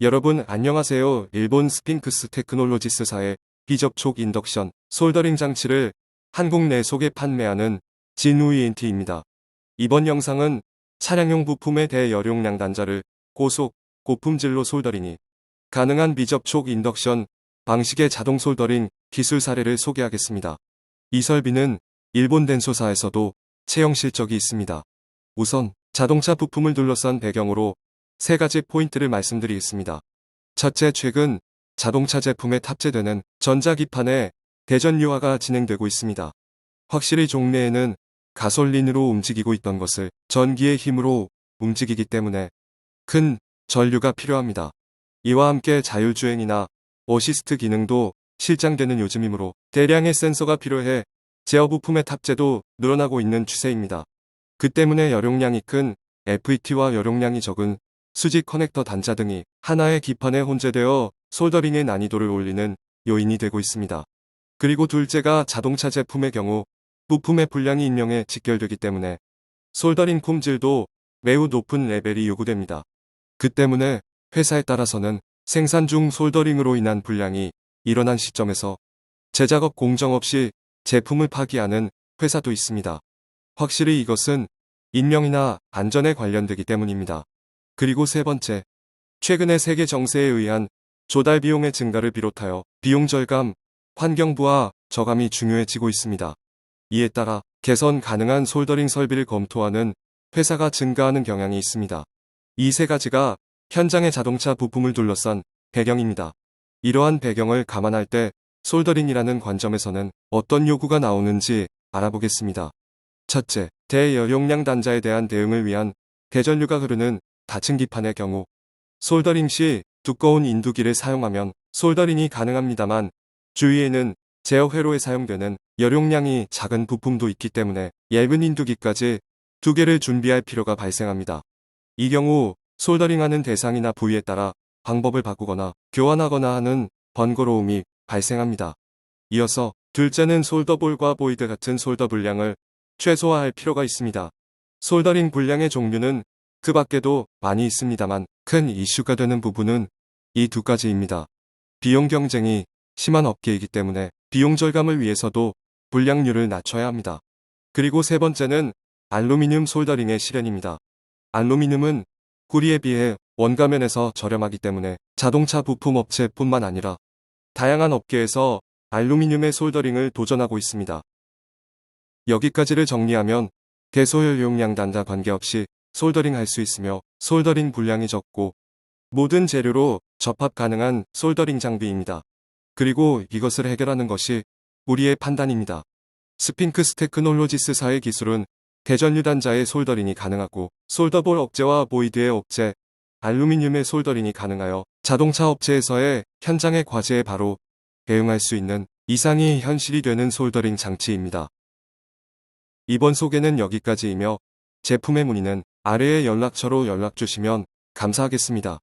여러분 안녕하세요. 일본 스핑크스 테크놀로지스사의 비접촉 인덕션 솔더링 장치를 한국 내속에 판매하는 진우이엔티입니다. 이번 영상은 차량용 부품의 대여용량 단자를 고속, 고품질로 솔더링이 가능한 비접촉 인덕션 방식의 자동 솔더링 기술 사례를 소개하겠습니다. 이 설비는 일본 덴소사에서도 채용 실적이 있습니다. 우선 자동차 부품을 둘러싼 배경으로 세 가지 포인트를 말씀드리겠습니다. 첫째, 최근 자동차 제품에 탑재되는 전자기판의 대전 유화가 진행되고 있습니다. 확실히 종래에는 가솔린으로 움직이고 있던 것을 전기의 힘으로 움직이기 때문에 큰 전류가 필요합니다. 이와 함께 자율주행이나 어시스트 기능도 실장되는 요즘이므로 대량의 센서가 필요해 제어 부품의 탑재도 늘어나고 있는 추세입니다. 그 때문에 여용량이 큰 FET와 여용량이 적은 수직 커넥터 단자 등이 하나의 기판에 혼재되어 솔더링의 난이도를 올리는 요인이 되고 있습니다. 그리고 둘째가 자동차 제품의 경우 부품의 분량이 인명에 직결되기 때문에 솔더링 품질도 매우 높은 레벨이 요구됩니다. 그 때문에 회사에 따라서는 생산 중 솔더링으로 인한 불량이 일어난 시점에서 제작업 공정 없이 제품을 파기하는 회사도 있습니다. 확실히 이것은 인명이나 안전에 관련되기 때문입니다. 그리고 세 번째, 최근의 세계 정세에 의한 조달 비용의 증가를 비롯하여 비용 절감, 환경부와 저감이 중요해지고 있습니다. 이에 따라 개선 가능한 솔더링 설비를 검토하는 회사가 증가하는 경향이 있습니다. 이 세 가지가 현장의 자동차 부품을 둘러싼 배경입니다. 이러한 배경을 감안할 때 솔더링이라는 관점에서는 어떤 요구가 나오는지 알아보겠습니다. 첫째, 대여용량 단자에 대한 대응을 위한 대전류가 흐르는 닫힌 기판의 경우 솔더링 시 두꺼운 인두기를 사용하면 솔더링이 가능합니다만 주위에는 제어 회로에 사용되는 여용량이 작은 부품도 있기 때문에 얇은 인두기까지 두 개를 준비할 필요가 발생합니다. 이 경우 솔더링하는 대상이나 부위에 따라 방법을 바꾸거나 교환하거나 하는 번거로움이 발생합니다. 이어서 둘째는 솔더볼과 보이드 같은 솔더 분량을 최소화할 필요가 있습니다. 솔더링 분량의 종류는 그 밖에도 많이 있습니다만 큰 이슈가 되는 부분은 이 두 가지입니다. 비용 경쟁이 심한 업계이기 때문에 비용 절감을 위해서도 분량률을 낮춰야 합니다. 그리고 세 번째는 알루미늄 솔더링의 실현입니다. 알루미늄은 구리에 비해 원가면에서 저렴하기 때문에 자동차 부품 업체뿐만 아니라 다양한 업계에서 알루미늄의 솔더링을 도전하고 있습니다. 여기까지를 정리하면 대소열 용량 단자 관계없이 솔더링 할 수 있으며 솔더링 분량이 적고 모든 재료로 접합 가능한 솔더링 장비입니다. 그리고 이것을 해결하는 것이 우리의 판단입니다. 스핑크스 테크놀로지스사의 기술은 대전류 단자의 솔더링이 가능하고 솔더볼 업체와 보이드의 업체, 알루미늄의 솔더링이 가능하여 자동차 업체에서의 현장의 과제에 바로 대응할 수 있는 이상이 현실이 되는 솔더링 장치입니다. 이번 소개는 여기까지이며 제품의 문의는 아래의 연락처로 연락 주시면 감사하겠습니다.